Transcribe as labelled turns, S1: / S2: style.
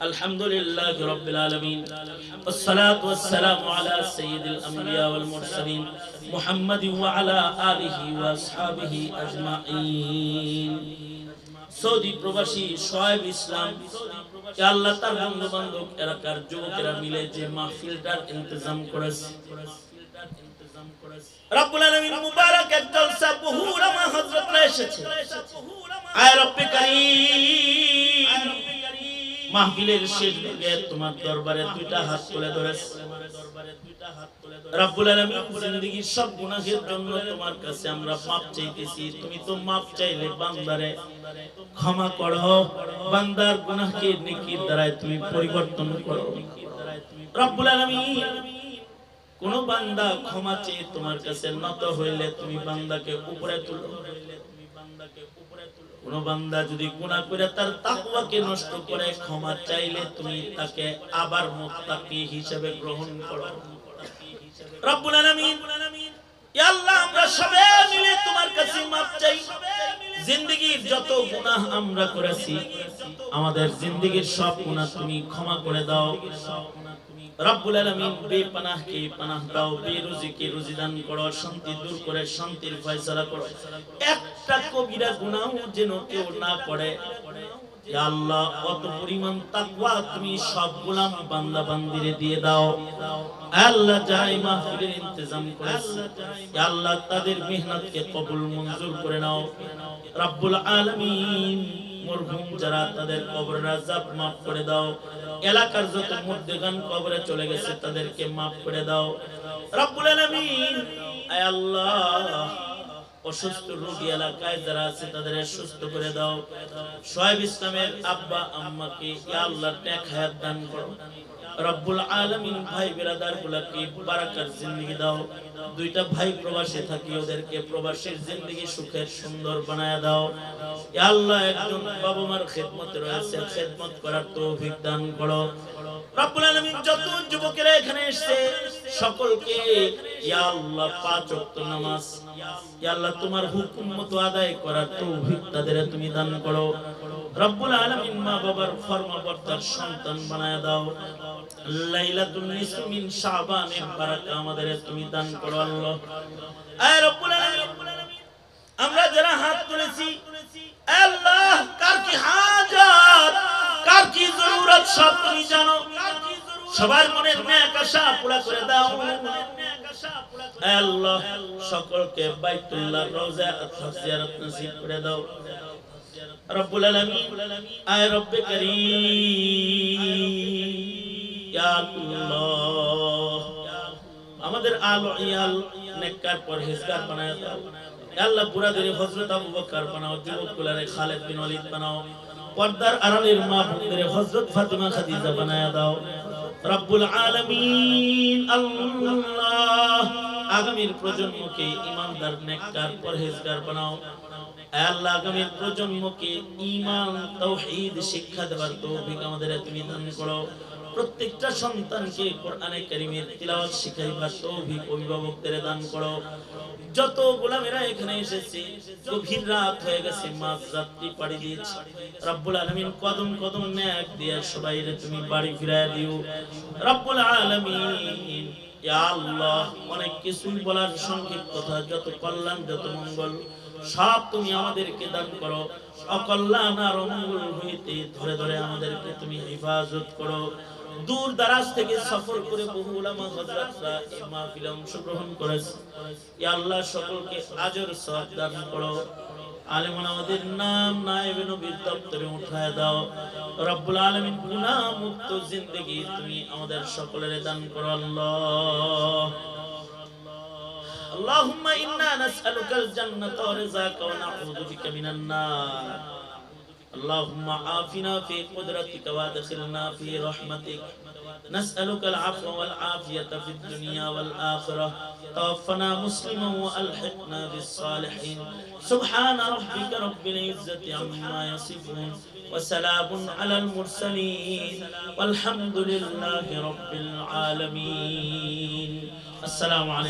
S1: الحمد لله رب العالمين والصلاة والسلام على سيد الأنبياء والمرسلين محمد وعلى آله وأصحابه أجمعين Saudi প্রবাসী সোয়েব ইসলাম কে আল্লাহ তার বন্ধু বান্ধব এলাকার যুবকেরা মিলে যে মাহফিলটার ইন্তজাম করেছে রব্বুল আলামিন মুবারক এক জলসা বহু উলামা হযরতরা এসেছে আয় রব্বে কারীম মাহফিলের শেষ ভাগে তোমার দরবারে দুইটা হাত তুলে ধরেছে তুমি ক্ষমা করো। বান্দার গুনাহকে তুমি পরিবর্তন করো। রব্বুল কোন বান্দা ক্ষমা চেয়ে তোমার কাছে নত হইলে তুমি বান্দাকে উপরে তুলো। কোন বান্দা যদি করে তার নষ্ট করে, ক্ষমা চাইলে তুমি তাকে আবার হিসেবে গ্রহণ করো। রব্বুল আলামিন আমরা সবাই মিলে তোমার কাছে জিন্দেগীর যত গুনাহ আমরা করেছি, আমাদের জিন্দেগীর সব গুনাহ তুমি ক্ষমা করে দাও। রব্বুল আলামিন বেপানাহকে পানাহ দাও, বেরুজিকে রুজি দান করো, শান্তি দূর করে, শান্তির ফয়সালা করো। একটা কবিরা গুনাহ যেন কেউ না করে আল্লাহ, কত পরিমাণ তাকওয়া তুমি সব গোলাম বান্দা বান্দিরে দিয়ে দাও। আল্লাহ যাই মাহফিলের ইন্তজাম করেছে আল্লাহ তাদের মেহনতকে কবুল মঞ্জুর করে নাও। রব্বুল আলামিন মরহুম, যারা তাদের কবরের আযাব মাফ করে দাও, এলাকার যত মুর্দেগান কবরে চলে গেছে তাদেরকে মাফ করে দাও। রব্বুল আলামিন, আয় আল্লাহ, অসুস্থ রোগী এলাকায় যারা আছে তাদের সুস্থ করে দাও। সোহেব ইসলামের আব্বা, আম্মাকে আল্লাহ নেক হায়াত দান করো। রব্বুল আলামিন, ভাই বিরাদার গুলাকে বারাকার জিন্দেগি দাও। দুইটা ভাই প্রবাসে থাকি, ওদেরকে প্রবাসের জিন্দেগি সুখের সুন্দর বানায় দাও। আল্লাহ, একজন বাবা মার খেদমতে রয়েছে, খেদমত করার তৌফিক দান করো। তোমার হুকুম মতো আদায় করার তৌফিক তাদের তুমি দান করো। রব্বুল আলামিন মা বাবার ফরমাবর্তার সন্তান বানায় দাও। লাইলাতুল নিসফ মিন শাবানের বারাকা আমাদের তুমি দান করো আল্লাহ। আয় রব্বুল আলামিন, আমরা যারা হাত তুলেছি, আল্লাহ, কার কি হাজাত কার কি জরুরত সব তুমি জানো। সবার মনের নেক আশা পুরা করে দাও। আল্লাহ, সকলকে বাইতুল্লাহ রওজা অথবা জিয়ারত নসিব করে দাও। রব্বুল আলামিন, আয় রব্বে কারীম। আমাদের আলো ইয়াল নেককার পরহেজগার বানায় দাও। আল্লাহ, বুড়াদের হযরত আবু বকর বানাও, যুবক গুলারে খালিদ বিন ওয়ালিদ বানাও। পর্দার আড়ালের মা বোনদের হযরত ফাতিমা, খাদিজা বানায় দাও। রব্বুল আলামিন, আল্লাহ। আগামীর প্রজন্মকে ইমানদার, নেককার, পরহেজগার বানাও। আল্লাহ আগামীর প্রজন্মকে তাওহীদ শিক্ষা দেওয়ার তৌফিক আমাদের তুমি দান করো। প্রত্যেকটা সন্তানকে কোরআনে তিলাওয়াত শিখাইবার তৌফিক অভিভাবকদের দান করো। যত গোলামেরা এখানে এসেছে, গভীর রাত হয়ে গেছে, মাঝ রাত্রি পাড়ি দিয়েছে। রব্বুল আলামিন কদম কদম নেক দিয়ে সবাইরে তুমি বাড়ি ফিরায় দিও। রব্বুল আলামিন আল্লাহ, অনেক কিছুই বলার সংক্ষিপ্ত কথা, যত কল্যাণ, যত মঙ্গল, সব তুমি আমাদেরকে দান করো। অকল্যাণ আর অমঙ্গল হইতে ধরে ধরে আমাদেরকে তুমি হেফাজত করো। দূর দারাজ থেকে সফর করে বহু উলামা অংশগ্রহণ করেছে। ইয়া আল্লাহ, সকলকে আজর সওয়াব দান করো। আলেমান আমাদের নাম নায়েবে নবীর দপ্তরে উঠায় দাও রব্বুল আলামিন গুনাহ মুক্ত জিন্দেগি তুমি আমাদের সকলের দান করো আল্লাহ اللهم إنا نسألك الجنة ورزاك ونعوذ بك من النار اللهم عافنا في قدرتك وادخلنا في رحمتك نسألك العفو والعافية في الدنيا والآخرة. توفنا مسلما وألحقنا بالصالحين. سبحان ربك رب العزة عما يصفون. وسلام على المرسلين. والحمد لله رب العالمين. السلام عليكم.